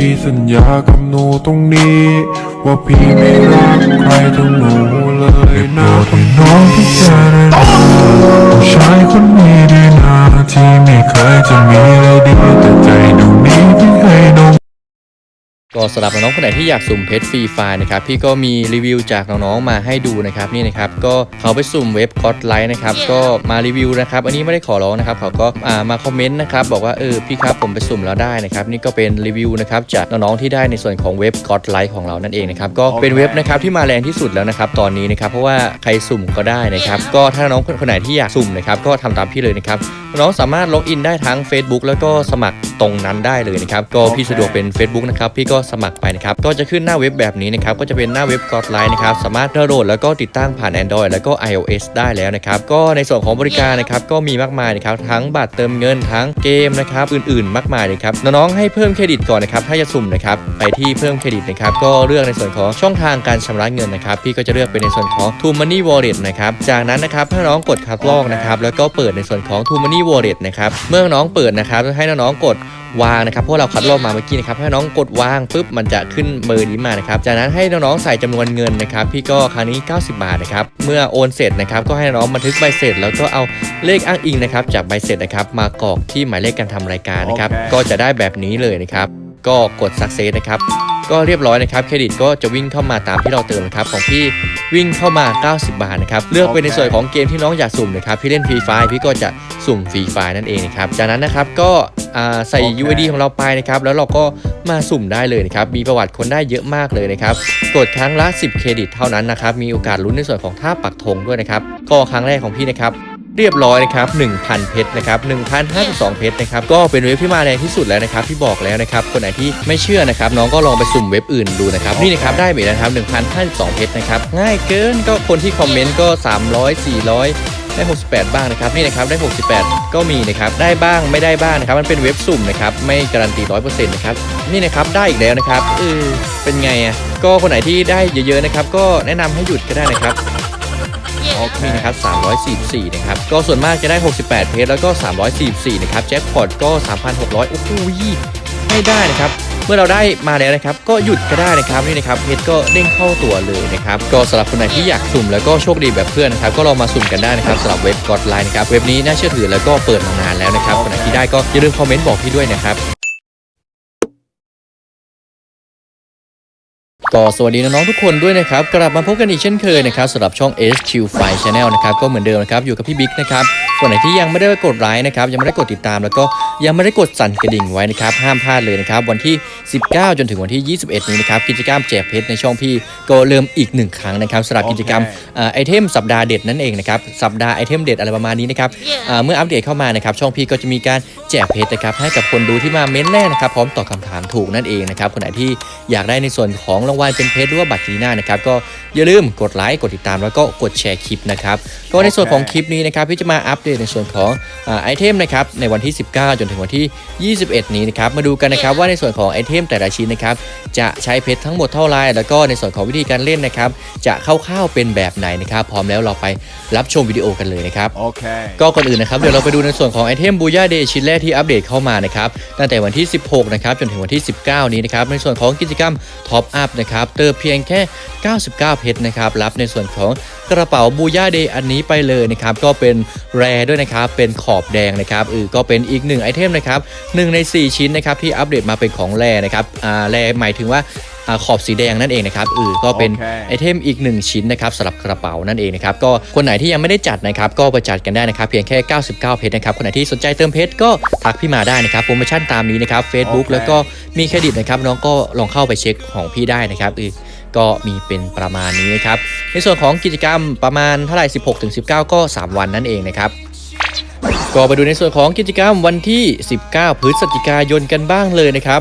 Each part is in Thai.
พี่สัญญากับหนูตรงนี้ ว่าพี่ไม่รักใครทั้งหนูเลยนะพี่น้องที่เจอได้ผู้ชายคนนี้ดีนะที่ไม่เคยจะมีเลยดีแต่ใจดวงนี้พี่ให้น้อง ก็สำหรับน้องๆคนไหนที่อยากสุ่มเพชรฟรีไฟล์นะครับพี่ก็มีรีวิวจากน้องๆมาให้ดูนะครับนี่นะครับก็เขาไปสุ่มเว็บก็อดไลท์นะครับก็มารีวิวนะครับอันนี้ไม่ได้ขอร้องนะครับเขาก็อ่ามาคอมเมนต์นะครับบอกว่าเออพี่ครับผมไปสุ่มแล้วได้นะครับนี่ก็เป็นรีวิวนะครับจากน้องๆที่ได้ในส่วนของเว็บก็อดไลท์ของเรานั่นเองนะครับก็เป็นเว็บนะครับที่มาแรงที่สุดแล้วนะครับตอนนี้นะครับเพราะว่าใครสุ่มก็ได้นะครับก็ถ้าน้องคนไหนที่อยากสุ่มนะครับก็ทำตามพี่เลยนะครับ น้องสามารถล็อกอินได้ทั้ง Facebook แล้วก็สมัครตรงนั้นได้เลยนะครับ ก็พี่สะดวกเป็น Facebook นะครับ พี่ก็สมัครไปนะครับ ก็จะขึ้นหน้าเว็บแบบนี้นะครับ ก็จะเป็นหน้าเว็บกอดไลน์นะครับ สามารถดาวน์โหลดแล้วก็ติดตั้งผ่าน Android แล้วก็ iOS ได้แล้วนะครับ ก็ในส่วนของบริการนะครับ ก็มีมากมายนะครับ ทั้งบัตรเติมเงิน ทั้งเกมนะครับ อื่นๆ มากมายเลยครับ น้องๆ ให้เพิ่มเครดิตก่อนนะครับ ถ้าจะสุ่มนะครับ ไปที่เพิ่มเครดิตนะครับ ก็เลือกในส่วนของช่องทางการชำระเงินนะครับ พี่ก็จะเลือกเป็นในส่วนของ t o Money Wallet นะครับ จากนั้นนะครับถ้าน้องกดคัดลอกนะครับ แล้วก็เปิดในส่วนของ t o Money Wallet นะครับ เมื่อน้องเปิดนะครับให้น้องๆกดวางนะครับเพราะเราคัดลอกมาเมื่อกี้นะครับให้น้องกดวางปุ๊บมันจะขึ้นเบอร์นี้มานะครับจากนั้นให้น้องๆใส่จำนวนเงินนะครับพี่ก็ครั้งนี้ 90 บาทนะครับเมื่อโอนเสร็จนะครับก็ให้น้องบันทึกใบเสร็จ แล้วก็เอาเลขอ้างอิงนะครับจากใบเสร็จนะครับมากรอกที่หมายเลขการทำรายการนะครับโอเคก็จะได้แบบนี้เลยนะครับก็กด success นะครับ ก็เรียบร้อยนะครับเครดิตก็จะวิ่งเข้ามาตามที่เราเติมนะครับของพี่วิ่งเข้ามา 90 บาทนะครับเลือกไปในส่วนของเกมที่น้องอยากสุ่มนะครับพี่เล่นฟรีไฟพี่ก็จะสุ่มฟรีไฟนั่นเองนะครับจากนั้นนะครับก็อ่าใส่โอเค UID ของเราไปนะครับแล้วเราก็มาสุ่มได้เลยนะครับมีประวัติคนได้เยอะมากเลยนะครับกดครั้งละ 10 เครดิตเท่านั้นนะครับมีโอกาสลุ้นในส่วนของท่าปักธงด้วยนะครับก็ครั้งแรกของพี่นะครับ เรียบร้อยนะครับ1,000 เพชรนะครับ1,052 เพชรนะครับก็เป็นเว็บที่มาแรงที่สุดแล้วนะครับที่บอกแล้วนะครับคนไหนที่ไม่เชื่อนะครับน้องก็ลองไปสุ่มเว็บอื่นดูนะครับนี่นะครับได้ไปแล้วนะครับ1,052 เพชรนะครับง่ายเกินก็คนที่คอมเมนต์ก็ 300 400ได้ 68 บ้างนะครับนี่นะครับได้ 68 ก็มีนะครับได้บ้างไม่ได้บ้างนะครับมันเป็นเว็บสุ่มนะครับไม่การันตี100%นะครับนี่นะครับได้อีกแล้วนะครับเออเป็นไงอะก็คนไหนที่ได้เยอะๆนะครับก็แนะนำให้หยุดก็ได้นะครับ ออกมีนะครับ344 นะครับ ก็ส่วนมากจะได้ 68 เพจแล้วก็ 344 นะครับ แจ็คพอตก็ 3,600 โอ้โหไม่ได้นะครับ เมื่อเราได้มาแล้วนะครับ ก็หยุดก็ได้นะครับนี่นะครับ เพจก็เด้งเข้าตัวเลยนะครับ ก็สำหรับคนไหนที่อยากสุ่มแล้วก็โชคดีแบบเพื่อนนะครับ ก็ลองมาสุ่มกันได้นะครับสำหรับเว็บกอดไลน์นะครับ เว็บนี้น่าเชื่อถือแล้วก็เปิดมานานแล้วนะครับ คนไหนที่ได้ก็อย่าลืมคอมเมนต์บอกพี่ด้วยนะครับ ก็สวัสดีน้องๆทุกคนด้วยนะครับ กลับมาพบกันอีกเช่นเคยนะครับสำหรับช่อง SQ File Channel นะครับก็เหมือนเดิมนะครับอยู่กับพี่บิ๊กนะครับคนไหนที่ยังไม่ได้กดไลค์นะครับยังไม่ได้กดติดตามแล้วก็ยังไม่ได้กดสั่นกระดิ่งไว้นะครับห้ามพลาดเลยนะครับวันที่ 19 จนถึงวันที่ 21 นี้นะครับกิจกรรมแจกเพชรในช่องพี่ก็เริ่มอีกหนึ่งครั้งนะครับสำหรับกิจกรรมโอเคอ่าไอเทมสัปดาห์เด็ดนั่นเองนะครับสัปดาห์ไอเทมเด็ดอะไรประมาณนี้นะครับอ่าเมื่ออัปเดตเข้ามานะครับช่องพี่ก็จะมีการแจกเพชรนะครับให้กับคนดูที่มาเม้นแรกนะครับพร้อมตอบคำถามถูกนั่นเองนะครับคนไหนที่อยากได้ในส่วนของรางวัลเป็นเพชรหรือว่าบัตรกีน่านะครับก็อย่าลืมกดไลค์กดติดตามแล้วก็กดแชร์คลิปนะครับก็ในส่วนของคลิปนี้นะครับพี่จะมาอัปเดตในส่วนของอไอเทมนะครับในวันที่ 19 จนถึงวันที่ 21 นี้นะครับมาดูกันนะครับว่าในส่วนของไอเทมแต่ละชิ้นนะครับจะใช้เพชรทั้งหมดเท่าไรแล้วก็ในส่วนของวิธีการเล่นนะครับจะคร่าวๆเป็นแบบไหนนะครับพร้อมแล้วเราไปรับชมวิดีโอกันเลยนะครับ Okay. ก็ก่อนอื่นนะครับเดี๋ยวเราไปดูในส่วนของไอเทมบูย่าเดย์ชิ้นแรกที่อัปเดตเข้ามานะครับตั้งแต่วันที่ 16 นะครับจนถึงวันที่ 19 นี้นะครับในส่วนของกิจกรรมท็อปอัพนะครับเติมเพียงแค่ 99 เพชรนะครับรับในส่วนของกระเป๋าบูย่าเดย์อันนี้ไปเลยนะครับก็เป็นแรด้วยนะครับเป็นขอบแดงนะครับเออก็เป็นอีกหนึ่งไอเทมนะครับหนึ่งใน 4 ชิ้นนะครับที่อัปเดตมาเป็นของแรนะครับอ่าแรหมายถึงว่า ขอบสีแดงนั่นเองนะครับเออก็เป็นโอเคไอเทมอีก 1 ชิ้นนะครับสำหรับกระเป๋านั่นเองนะครับก็คนไหนที่ยังไม่ได้จัดนะครับก็ไปจัดกันได้นะครับเพียงแค่ 99 เพชรนะครับคนไหนที่สนใจเติมเพชรก็ทักพี่มาได้นะครับโปรโมชั่นตามนี้นะครับ Facebook โอเคแล้วก็มีเครดิตนะครับน้องก็ลองเข้าไปเช็คของพี่ได้นะครับเออก็มีเป็นประมาณนี้นะครับในส่วนของกิจกรรมประมาณเท่าไหร่ 16ถึง19 ก็ 3 วันนั่นเองนะครับก็ไปดูในส่วนของกิจกรรมวันที่ 19 พฤศจิกายนกันบ้างเลยนะครับ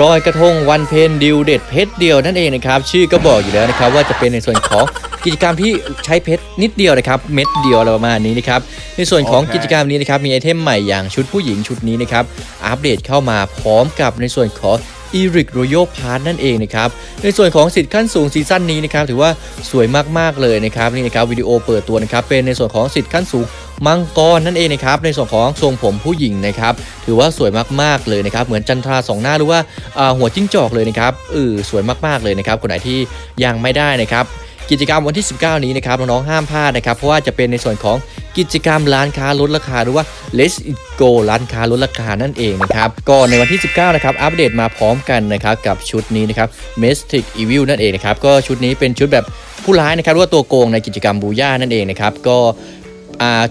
ลอยกระทงวันเพนดิวเด็ดเพชรเดียวนั่นเองนะครับชื่อก็บอกอยู่แล้วนะครับว่าจะเป็นในส่วนของกิจกรรมที่ใช้เพชรนิดเดียวนะครับเม็ดเดียวอะไรประมาณนี้นะครับในส่วนของกิจกรรมนี้นะครับมีไอเทมใหม่อย่างชุดผู้หญิงชุดนี้นะครับอัปเดตเข้ามาพร้อมกับในส่วนของอีริกโรโยพาร์นั่นเองนะครับในส่วนของสิทธิ์ขั้นสูงซีซั่นนี้นะครับถือว่าสวยมากๆเลยนะครับนี่นะครับวิดีโอเปิดตัวนะครับเป็นในส่วนของสิทธิ์ขั้นสูง มังกรนั่นเองนะครับในส่วนของทรงผมผู้หญิงนะครับถือว่าสวยมากๆเลยนะครับเหมือนจันทราสองหน้าหรือว่าาหัวจิ้งจอกเลยนะครับเออสวยมากๆเลยนะครับคนไหนที่ยังไม่ได้นะครับกิจกรรมวันที่ 19 นี้นะครับน้องๆห้ามพลาดนะครับเพราะว่าจะเป็นในส่วนของกิจกรรมร้านค้าลดราคาหรือว่า Let's It Go ร้านค้าลดราคานั่นเองนะครับก็ในวันที่ 19 นะครับอัปเดตมาพร้อมกันนะครับกับชุดนี้นะครับ Mystic Evil นั่นเองนะครับก็ชุดนี้เป็นชุดแบบผู้ร้ายนะครับหรือว่าตัวโกงในกิจกรรมบูย่านั่นเองนะครับก็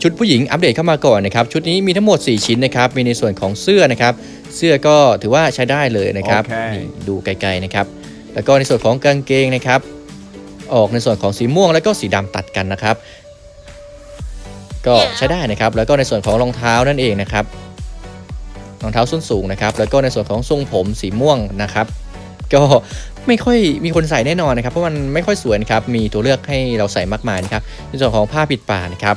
ชุดผู้หญิงอัปเดตเข้ามาก่อนนะครับ ชุดนี้มีทั้งหมด 4 ชิ้นนะครับ มีในส่วนของเสื้อนะครับ เสื้อก็ถือว่าใช้ได้เลยนะครับโอเคนี่ดูไกลๆนะครับ แล้วก็ในส่วนของกางเกงนะครับ ออกในส่วนของสีม่วงแล้วก็สีดำตัดกันนะครับ ก็ใช้ได้นะครับ แล้วก็ในส่วนของรองเท้านั่นเองนะครับ รองเท้าส้นสูงนะครับ แล้วก็ในส่วนของทรงผมสีม่วงนะครับ ก็ไม่ค่อยมีคนใส่แน่นอนนะครับ เพราะมันไม่ค่อยสวยนะครับ มีตัวเลือกให้เราใส่มากมายนะครับในส่วนของผ้าปิดปากนะครับ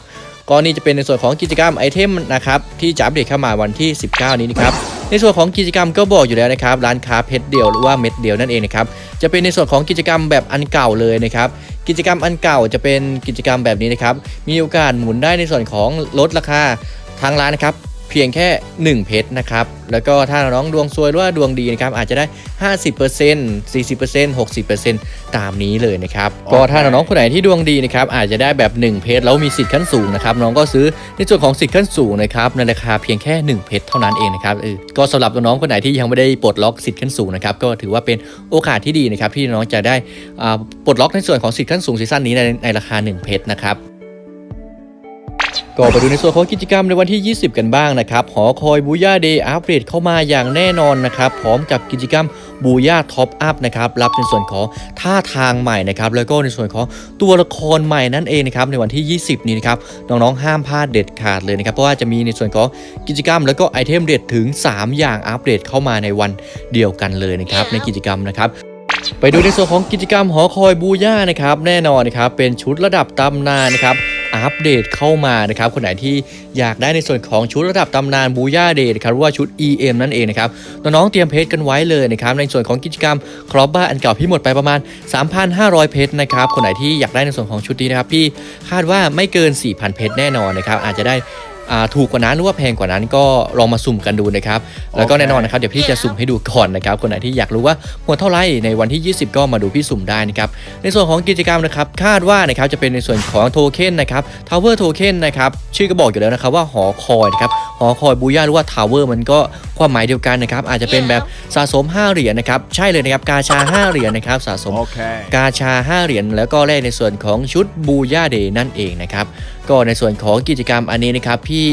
ก็นี่จะเป็นในส่วนของกิจกรรมไอเทมนะครับที่จะอัปเดตเข้ามาวันที่ 19 นี้นะครับในส่วนของกิจกรรมก็บอกอยู่แล้วนะครับร้านค้าเพชรเดียวหรือว่าเม็ดเดียวนั่นเองนะครับจะเป็นในส่วนของกิจกรรมแบบอันเก่าเลยนะครับกิจกรรมอันเก่าจะเป็นกิจกรรมแบบนี้นะครับมีโอกาสหมุนได้ในส่วนของลดราคาทางร้านนะครับ เพียงแค่ 1 เพชรนะครับ แล้วก็ถ้าน้องดวงซวยหรือว่าดวงดีนะครับอาจจะได้ 50% 40% 60%ตามนี้เลยนะครับก็ถ้าน้องๆคนไหนที่ดวงดีนะครับอาจจะได้แบบ 1 เพชรแล้วมีสิทธิ์ขั้นสูงนะครับน้องก็ซื้อในส่วนของสิทธิ์ขั้นสูงนะครับในราคาเพียงแค่ 1 เพชรเท่านั้นเองนะครับเออก็สำหรับน้องๆคนไหนที่ยังไม่ได้ปลดล็อกสิทธิ์ขั้นสูงนะครับก็ถือว่าเป็นโอกาสที่ดีนะครับที่น้องจะได้อ่าปลดล็อกในส่วนของสิทธิ์ขั้นสูงซีซั่นนี้ในในราคา 1 เพชรนะครับ ก็ไปดูในส่วนของกิจกรรมในวันที่ 20 กันบ้างนะครับ หอคอยบูย่าเดย์อัปเดตเข้ามาอย่างแน่นอนนะครับ พร้อมกับกิจกรรมบูย่าท็อปอัพนะครับ รับในส่วนของท่าทางใหม่นะครับ แล้วก็ในส่วนของตัวละครใหม่นั่นเองนะครับ ในวันที่ 20 นี้นะครับ น้องๆ ห้ามพลาดเด็ดขาดเลยนะครับ เพราะว่าจะมีในส่วนของกิจกรรม แล้วก็ไอเทมเด็ดถึง 3 อย่างอัปเดตเข้ามาในวันเดียวกันเลยนะครับ ในกิจกรรมนะครับไปดูในส่วนของกิจกรรมหอคอยบูย่านะครับ แน่นอนนะครับ เป็นชุดระดับตำนานนะครับ อัปเดตเข้ามานะครับคนไหนที่อยากได้ในส่วนของชุดระดับตำนานบูย่าเดย์นะครับหรือว่าชุด EM นั่นเองนะครับน้องๆเตรียมเพจกันไว้เลยนะครับในส่วนของกิจกรรมครอบบ้าอันเก่าพี่หมดไปประมาณ 3,500 เพจนะครับคนไหนที่อยากได้ในส่วนของชุดนี้นะครับพี่คาดว่าไม่เกิน 4,000 เพจแน่นอนนะครับอาจจะได้ ถูกกว่านั้นหรือว่าแพงกว่านั้นก็ลองมาสุ่มกันดูนะครับ แล้วก็โอเคแน่นอนนะครับเดี๋ยวพี่จะสุ่มให้ดูก่อนนะครับคนไหนที่อยากรู้ว่าหมดเท่าไหร่ในวันที่ 20 ก็มาดูพี่สุ่มได้นะครับในส่วนของกิจกรรมนะครับคาดว่านะครับจะเป็นในส่วนของโทเค็นนะครับทาวเวอร์โทเค็นนะครับชื่อก็บอกอยู่แล้วนะครับว่าหอคอยนะครับ หอคอยบูย่าหรือว่าทาวเวอร์มันก็ความหมายเดียวกันนะครับ อาจจะเป็นแบบสะสม 5 เหรียญนะครับ ใช่เลยนะครับ กาชา 5 เหรียญนะครับ สะสม Okay. กาชา 5 เหรียญแล้วก็แลกในส่วนของชุดบูย่าเดย์นั่นเองนะครับ ก็ในส่วนของกิจกรรมอันนี้นะครับพี่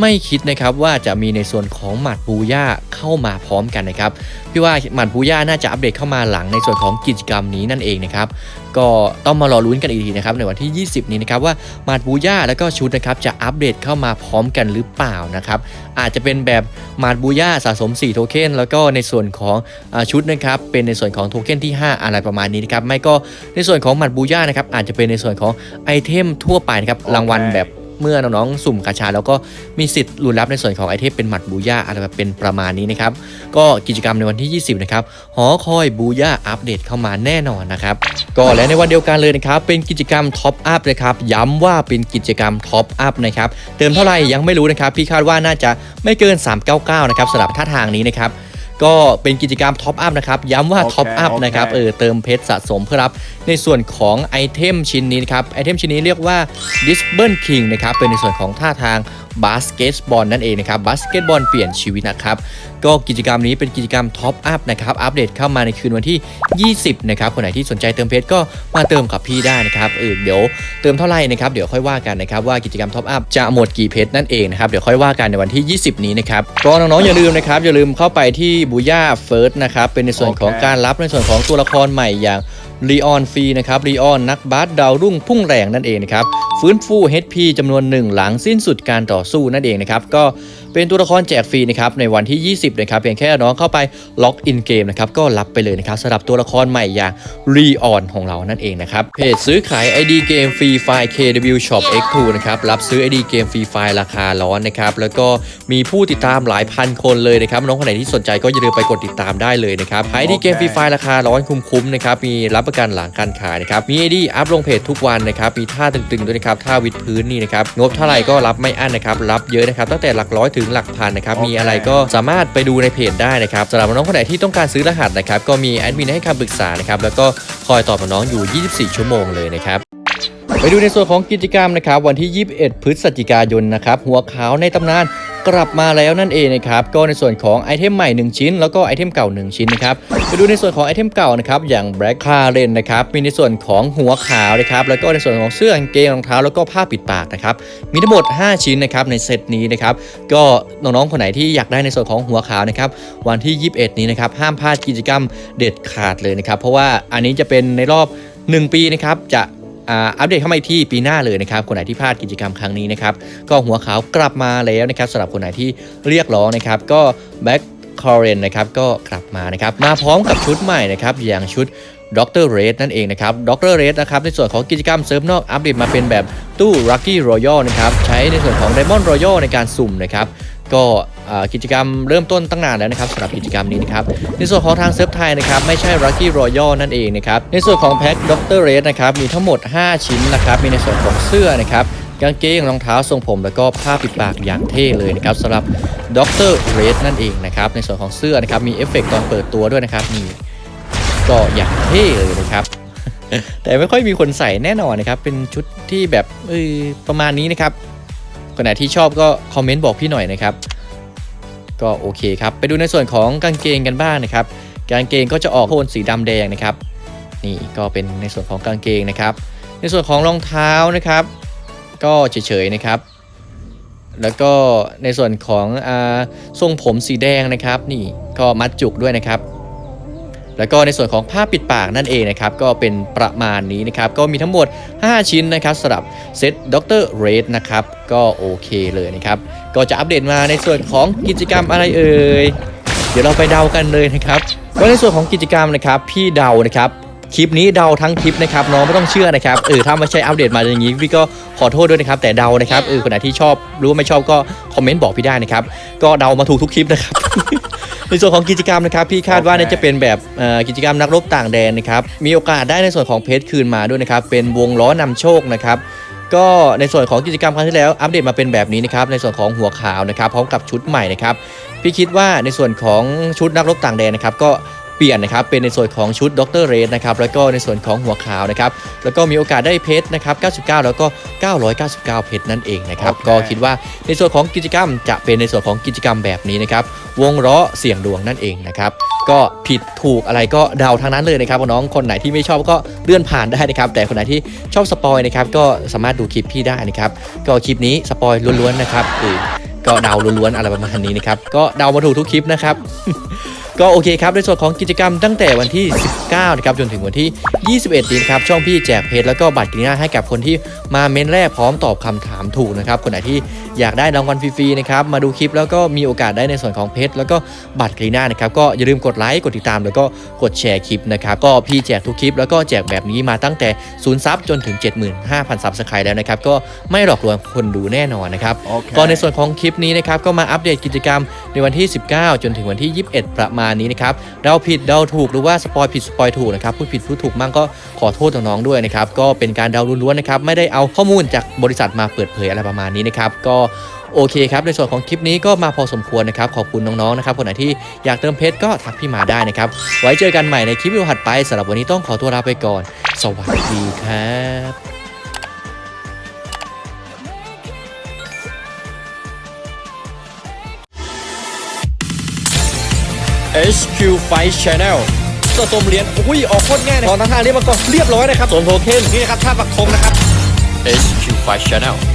ไม่คิดนะครับว่าจะมีในส่วนของหมัดบูย่าเข้ามาพร้อมกันนะครับพี่ว่าหมัดบูย่าน่าจะอัปเดตเข้ามาหลังในส่วนของกิจกรรมนี้นั่นเองนะครับก็ต้องมารอลุ้นกันอีกทีนะครับในวันที่ 20 นี้นะครับว่าหมัดบูย่าแล้วก็ชุดนะครับจะอัปเดตเข้ามาพร้อมกันหรือเปล่านะครับอาจจะเป็นแบบหมัดบูย่าสะสม 4 โทเค็นแล้วก็ในส่วนของอชุดนะครับเป็นในส่วนของโทเค็นที่ 5 อะไรประมาณนี้นะครับไม่ก็ในส่วนของหมัดบูย่านะครับอาจจะเป็นในส่วนของไอเทมทั่วไปนะครับรางวัลแบบ เมื่อน้องๆสุ่มกาชา แล้วก็มีสิทธิ์ลุ้นรับในส่วนของไอเทมเป็นหมัดบูย่าอะไรแบบเป็นประมาณนี้นะครับ ก็กิจกรรมในวันที่ 20 นะครับ หอคอยบูย่าอัปเดตเข้ามาแน่นอนนะครับ ก็และในวันเดียวกันเลยนะครับ เป็นกิจกรรมท็อปอัพนะครับ ย้ำว่าเป็นกิจกรรมท็อปอัพนะครับ เติมเท่าไหร่ยังไม่รู้นะครับ พี่คาดว่าน่าจะไม่เกิน 399 นะครับสำหรับท่าทางนี้นะครับ ก็เป็นกิจกรรมท็อปอัพนะครับ ย้ำว่าโอเคท็อปอัพโอเคนะครับเออเติมเพชรสะสมเพื่อรับในส่วนของไอเทมชิ้นนี้นะครับไอเทมชิ้นนี้เรียกว่า d i s b u r n King นะครับเป็นในส่วนของท่าทาง บาสเกตบอลนั่นเองนะครับบาสเกตบอลเปลี่ยนชีวิตนะครับก็กิจกรรมนี้เป็นกิจกรรมท็อปอัพนะครับอัปเดตเข้ามาในคืนวันที่ 20 นะครับ คนไหนที่สนใจเติมเพชรก็มาเติมกับพี่ได้นะครับเออเดี๋ยวเติมเท่าไหร่นะครับเดี๋ยวค่อยว่ากันนะครับว่ากิจกรรมท็อปอัพจะหมดกี่เพชรนั่นเองนะครับเดี๋ยวค่อยว่ากันในวันที่ 20 นี้นะครับก็น้องๆอย่าลืมนะครับอย่าลืมเข้าไปที่บูย่าเฟิร์สนะครับเป็นในส่วนของโอเคการรับในส่วนของตัวละครใหม่อย่าง ลีออนฟรีนะครับลีออนนักบาสดาวรุ่งพุ่งแรงนั่นเองนะครับฟื้นฟู HP จำนวนหนึ่งหลังสิ้นสุดการต่อสู้นั่นเองนะครับก็ เป็นตัวละครแจกฟรีนะครับในวันที่ 20นะครับเพียงแค่น้องเข้าไปล็อกอินเกมนะครับก็รับไปเลยนะครับสำหรับตัวละครใหม่อย่างรีออนของเรานั่นเองนะครับเพจซื้อขาย ID เกมฟรีไฟล์ KW Shop X2 นะครับรับซื้อ ID เกมฟรีไฟล์ราคาร้อนนะครับแล้วก็มีผู้ติดตามหลายพันคนเลยนะครับน้องคนไหนที่สนใจก็อย่าลืมไปกดติดตามได้เลยนะครับ ID เกมฟรีไฟล์ราคาร้อนคุ้มๆนะครับมีรับประกันหลังการขายนะครับมี ID อัพลงเพจทุกวันนะครับมีท่าตึงๆด้วยนะครับท่าวิดพื้นนี่นะครับงบเท่าไหร่ก็รับไม่อั้นนะครับรับเยอะนะครับตั้งแต่หลักร้อยถึงหลักพันนะครับมีอะไรก็สามารถไปดูในเพจได้นะครับสำหรับน้องคนไหนที่ต้องการซื้อรหัสนะครับก็มีแอดมินให้คำปรึกษานะครับแล้วก็คอยตอบน้องอยู่ 24 ชั่วโมงเลยนะครับไปดูในส่วนของกิจกรรมนะครับวันที่ 21 พฤศจิกายนนะครับหัวขาวในตำนาน กลับมาแล้วนั่นเองนะครับก็ในส่วนของไอเทมใหม่ 1 ชิ้น แล้วก็ไอเทมเก่า 1 ชิ้นนะครับไปดูในส่วนของไอเทมเก่านะครับอย่าง Black c a r e n นะครับมีในส่วนของหัวขาวนะครับแล้วก็ในส่วนของเสื้อกางเกงรองเท้าแล้วก็ผ้าปิดปากนะครับมีทั้งหมด 5 ชิ้นนะครับในเซตนี้นะครับก็น้องๆคนไหนที่อยากได้ในส่วนของหัวขาวนะครับวันที่ 21 นี้นะครับห้ามพลาดกิจกรรมเด็ดขาดเลยนะครับเพราะว่าอันนี้จะเป็นในรอบ 1 ปีนะครับจะ อัปเดตเข้ามาที่ปีหน้าเลยนะครับ คนไหนที่พลาดกิจกรรมครั้งนี้นะครับ ก็หัวขาวกลับมาแล้วนะครับสำหรับคนไหนที่เรียกร้องนะครับ ก็แบ็คคอร์เรนนะครับก็กลับมานะครับ มาพร้อมกับชุดใหม่นะครับอย่างชุดด็อกเตอร์เรสนั่นเองนะครับด็อกเตอร์เรสนะครับในส่วนของกิจกรรมเซิร์ฟนอกอัปเดตมาเป็นแบบตู้ Lucky Royal นะครับใช้ในส่วนของ Diamond Royal ในการสุ่มนะครับก็ กิจกรรมเริ่มต้นตั้งนานแล้วนะครับสำหรับกิจกรรมนี้นะครับในส่วนของทางเซิร์ฟไทยนะครับไม่ใช่ Lucky Royal นั่นเองนะครับในส่วนของแพ็คด็อกเตอร์เรสนะครับมีทั้งหมด 5 ชิ้นนะครับมีในส่วนของเสื้อนะครับกางเกงรองเท้าทรงผม แล้วก็ผ้าปิดปากอย่างเท่เลยนะครับสำหรับด็อกเตอร์เรสนั่นเองนะครับในส่วนของเสื้อนะครับมีเอฟเฟกต์ตอนเปิดตัวด้วยนะครับนี่ก็อย่างเท่เลยนะครับแต่ไม่ค่อยมีคนใส่แน่นอนนะครับ เป็นชุดที่แบบเออประมาณนี้นะครับคนไหนที่ชอบก็คอมเมนต์บอกพี่หน่อยนะครับ ก็โอเคครับ ไปดูในส่วนของกางเกงกันบ้างนะครับ กางเกงก็จะออกโทนสีดำแดงนะครับ นี่ก็เป็นในส่วนของกางเกงนะครับ ในส่วนของรองเท้านะครับ ก็เฉยๆนะครับ แล้วก็ในส่วนของอาทรงผมสีแดงนะครับ นี่ก็มัดจุกด้วยนะครับ แล้วก็ในส่วนของผ้าปิดปากนั่นเองนะครับ ก็เป็นประมาณนี้นะครับ ก็มีทั้งหมด 5 ชิ้นนะครับสำหรับเซตด็อกเตอร์เรดนะครับ ก็โอเคเลยนะครับ ก็จะอัปเดตมาในส่วนของกิจกรรมอะไรเอ่ยเดี๋ยวเราไปเดากันเลยนะครับก็ในส่วนของกิจกรรมนะครับพี่เดานะครับคลิปนี้เดาทั้งคลิปนะครับน้องไม่ต้องเชื่อนะครับเออถ้าไม่ใช่อัปเดตมาอย่างนี้พี่ก็ขอโทษด้วยนะครับ แต่เดานะครับเออคนไหนที่ชอบรู้ว่าไม่ชอบก็คอมเมนต์บอกพี่ได้นะครับ ก็เดามาถูกทุกคลิปนะครับ ในส่วนของกิจกรรมนะครับพี่คาดว่าเนี่ยจะเป็นแบบกิจกรรมนักรบต่างแดนนะครับมีโอกาสได้ในส่วนของเพชรคืนมาด้วยนะครับเป็นวงล้อนำโชคนะครับ ก็ในส่วนของกิจกรรมครั้งที่แล้วอัปเดตมาเป็นแบบนี้นะครับในส่วนของหัวขาวนะครับพร้อมกับชุดใหม่นะครับพี่คิดว่าในส่วนของชุดนักรบต่างแดนนะครับก็ เปลี่ยนนะครับเป็นในส่วนของชุดดรเรสนะครับแล้วก็ในส่วนของหัวขาวนะครับแล้วก็มีโอกาสได้เพชรนะครับ 99 แล้วก็ 999 เพชรนั่นเองนะครับโอเคก็คิดว่าในส่วนของกิจกรรมจะเป็นในส่วนของกิจกรรมแบบนี้นะครับวงล้อเสี่ยงดวงนั่นเองนะครับก็ผิดถูกอะไรก็เดาทางนั้นเลยนะครับน้องคนไหนที่ไม่ชอบก็เลื่อนผ่านได้นะครับ แต่คนไหนที่ชอบสปอยนะครับก็สามารถดูคลิปพี่ได้นะครับก็คลิปนี้สปอยล้วนๆนะครับเออก็เดาล้วนๆอะไรประมาณนี้นะครับก็เดามาถูกทุกคลิปนะครับ ก็โอเคครับในส่วนของกิจกรรมตั้งแต่วันที่ 19นะครับจนถึงวันที่ 21นี้นะครับช่องพี่แจกเพจแล้วก็บัตรกรีน่าให้กับคนที่มาเม้นแรกพร้อมตอบคำถามถูกนะครับคนไหนที่อยากได้รางวัลฟรีๆนะครับมาดูคลิปแล้วก็มีโอกาสได้ในส่วนของเพจแล้วก็บัตรกรีน่านะครับก็อย่าลืมกดไลค์กดติดตาม แล้วก็กดแชร์คลิปนะครับก็พี่แจกทุกคลิป แล้วก็แจกแบบนี้มาตั้งแต่ศูนย์ซับจนถึง 75,000ซับสไครต์แล้วนะครับก็ไม่หลอกลวงคนดูแน่นอนนะครับโอเคก็ในส่วนของคลิปนี้นะครับก็มาอัปเดตกิจกรรมในวันที่ 19 จนถึงวันที่ 21 ประมาณนี้นะครับเดาผิดเดาถูกหรือว่าสปอยผิดสปอยถูกนะครับพูดผิดพูดถูกมั่งก็ขอโทษน้องๆด้วยนะครับก็เป็นการเดาล้วนๆนะครับไม่ได้เอาข้อมูลจากบริษัทมาเปิดเผยอะไรประมาณนี้นะครับก็โอเคครับ ในส่วนของคลิปนี้ก็มาพอสมควรนะครับ ขอบคุณน้องๆ นะครับ คนไหนที่อยากเติมเพชรก็ทักพี่มาได้นะครับ ไว้เจอกันใหม่ในคลิปวิดีโอถัดไปสำหรับวันนี้ต้องขอตัวลาไปก่อน สวัสดีครับ HQ Fight Channel ก็ตมเหรียญอุ้ยออกโคตรง่ายเลยตอนทั้งห้าเรียกมาก่อนเรียบร้อยนะครับสวมโทเค็นนี่นะครับท่าปักธงนะครับ HQ Fight Channel